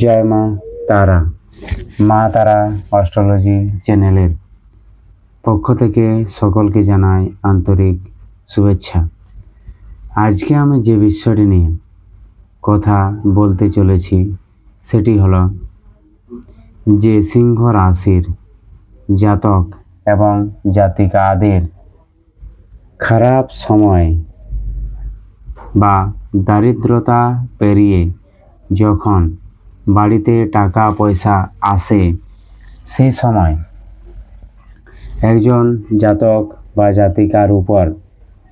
জয় মা তারা। মা তারা অস্ট্রোলজি চ্যানেলের পক্ষ থেকে সকলকে জানাই আন্তরিক শুভেচ্ছা। আজকে আমি যে বিষয়টি নিয়ে কথা বলতে চলেছি, সেটি হলো যে সিংহ রাশির জাতক এবং জাতিকাদের খারাপ সময় বা দারিদ্রতা পেরিয়ে যখন বাড়িতে টাকা পয়সা আসে সেই সময় একজন জাতক বা জাতিকার উপর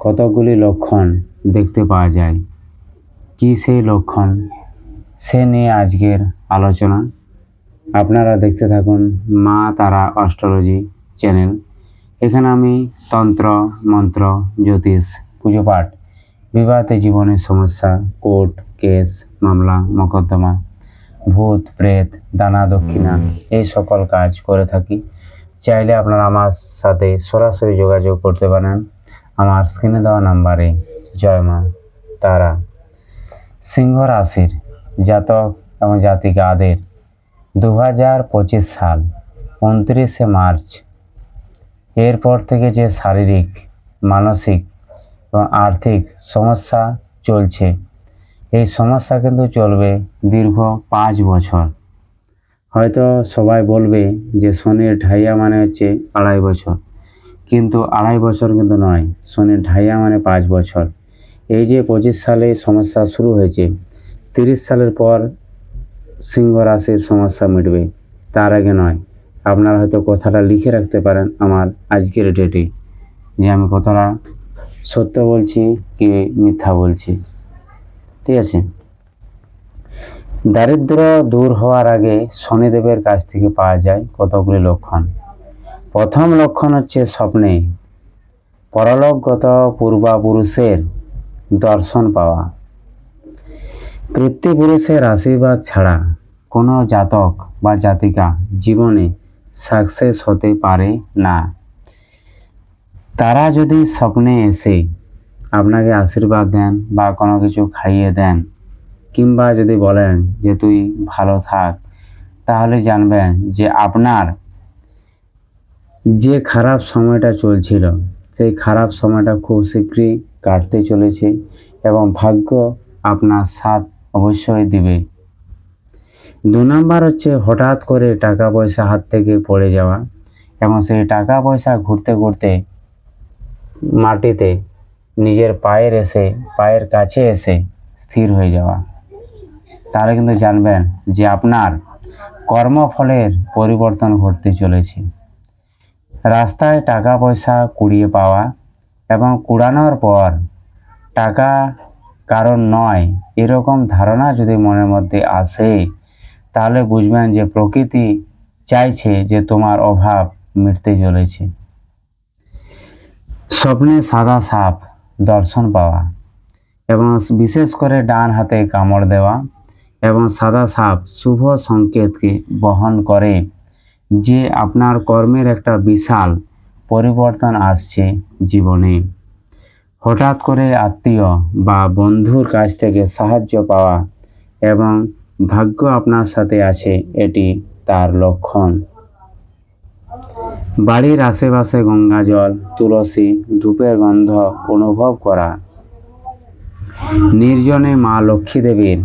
কতগুলি লক্ষণ দেখতে পাওয়া যায়। কি সেই লক্ষণ? সে নিয়ে আজকের আলোচনা। আপনারা দেখতে থাকুন মা তারা অস্ট্রোলজি চ্যানেল। এখানে আমি তন্ত্র, মন্ত্র, জ্যোতিষ, পুজো পাঠ বিবাহিত জীবনের সমস্যা, কোর্ট, কেস, মামলা, মকদ্দমা, ভূত, প্রেত, দানা, দক্ষিণা, এই সকল কাজ করে থাকি। চাইলে আপনারা আমার সাথে সরাসরি যোগাযোগ করতে পারেন। আমার স্ক্রিনে দেওয়া নাম্বারে জয় মা তারা। সিংহ রাশির জাতক এবং জাতিকাদের দু হাজার পঁচিশ সাল, উনত্রিশে মার্চ, এরপর থেকে যে শারীরিক, মানসিক এবং আর্থিক সমস্যা চলছে। এই সমস্যা কিন্তু চলবে দীর্ঘ পাঁচ বছর। হয়তো সবাই বলবে যে শনির ঢাইয়া মানে হচ্ছে আড়াই বছর। কিন্তু আড়াই বছর কিন্তু নয় শনির ঢাইয়া মানে পাঁচ বছর। এই যে পঁচিশ সালে সমস্যা শুরু হয়েছে, তিরিশ সালের পর সিংহ রাশির সমস্যা মিটবে, তার আগে নয়। আপনারা হয়তো কথাটা লিখে রাখতে পারেন আমার আজকের ডেটে যে আমি কথাটা সত্য বলছি কি মিথ্যা বলছি? ঠিক আছে? দারিদ্র দূর হওয়ার আগে শনিদেবের কাছ থেকে পাওয়া যায় কতগুলি লক্ষণ। প্রথম লক্ষণ হচ্ছে স্বপ্নে। পরলোকগত পূর্বাপুরুষের দর্শন পাওয়া। পিতৃপুরুষের আশীর্বাদ ছাড়া কোনো জাতক বা জাতিকা জীবনে সাকসেস হতে পারে না। তারা যদি স্বপ্নে এসে আপনাকে আশীর্বাদ দেন বা কোনো কিছু খাইয়ে দেন, কিংবা যদি বলেন যে তুই ভালো থাক, তাহলে জানবেন যে আপনার যে খারাপ সময়টা চলছিল, সেই খারাপ সময়টা খুব শীঘ্রই কাটতে চলেছে এবং ভাগ্য আপনার সাথ অবশ্যই দিবে। দু নম্বর হচ্ছে হঠাৎ করে টাকা পয়সা হাত থেকে পড়ে যাওয়া এবং সেই টাকা পয়সা ঘুরতে ঘুরতে মাটিতে নিজের পায়ের এসে, পায়ের কাছে এসে স্থির হয়ে যাওয়া। তাহলে কিন্তু জানবেন যে আপনার কর্মফলের পরিবর্তন ঘটতে চলেছে। রাস্তায় টাকা পয়সা কুড়িয়ে পাওয়া এবং কুড়ানোর পর টাকা কারণ নয়, এরকম ধারণা যদি মনের মধ্যে আসে, তাহলে বুঝবেন যে প্রকৃতি চাইছে যে তোমার অভাব মিটতে চলেছে। স্বপ্নে সাদা সাপ দর্শন পাওয়া এবং বিশেষ করে ডান হাতে কামড় দেওয়া এবং সাদা সাপ শুভ সংকেতকে বহন করে যে আপনার কর্মের একটা বিশাল পরিবর্তন আসছে জীবনে। হঠাৎ করে আত্মীয় বা বন্ধুর কাছ থেকে সাহায্য পাওয়া এবং ভাগ্য আপনার সাথে আছে, এটি তার লক্ষণ। বাড়ির আশেপাশে গঙ্গা জল, তুলসী, ধূপের গন্ধ অনুভব করা। নির্জনে মা লক্ষ্মী দেবীর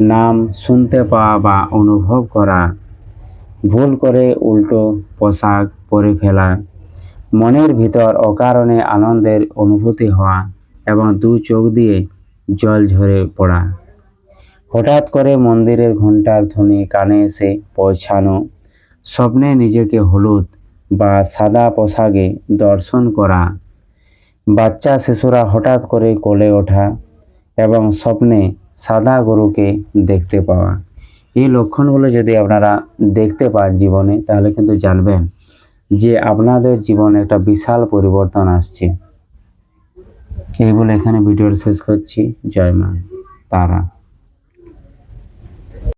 নাম শুনতে পাওয়া বা অনুভব করা। ভুল করে উল্টো পোশাক পরে ফেলা। মনের ভিতর অকারণে আনন্দের অনুভূতি হওয়া এবং দু চোখ দিয়ে জল ঝরে পড়া। হঠাৎ করে মন্দিরের ঘণ্টার ধ্বনি কানে এসে পৌঁছানো। স্বপ্নে নিজেকে হলুদ বা সাদা পোশাকে দর্শন করা। বাচ্চা শিশুরা হঠাৎ করে কোলে ওঠা এবং স্বপ্নে সাদা গরুকে দেখতে পাওয়া। এই লক্ষণগুলো যদি আপনারা দেখতে পান জীবনে, তাহলে কিন্তু জানবেন যে আপনাদের জীবনে একটা বিশাল পরিবর্তন আসছে। এই বলে এখানে ভিডিওর শেষ করছি। জয় মা তারা।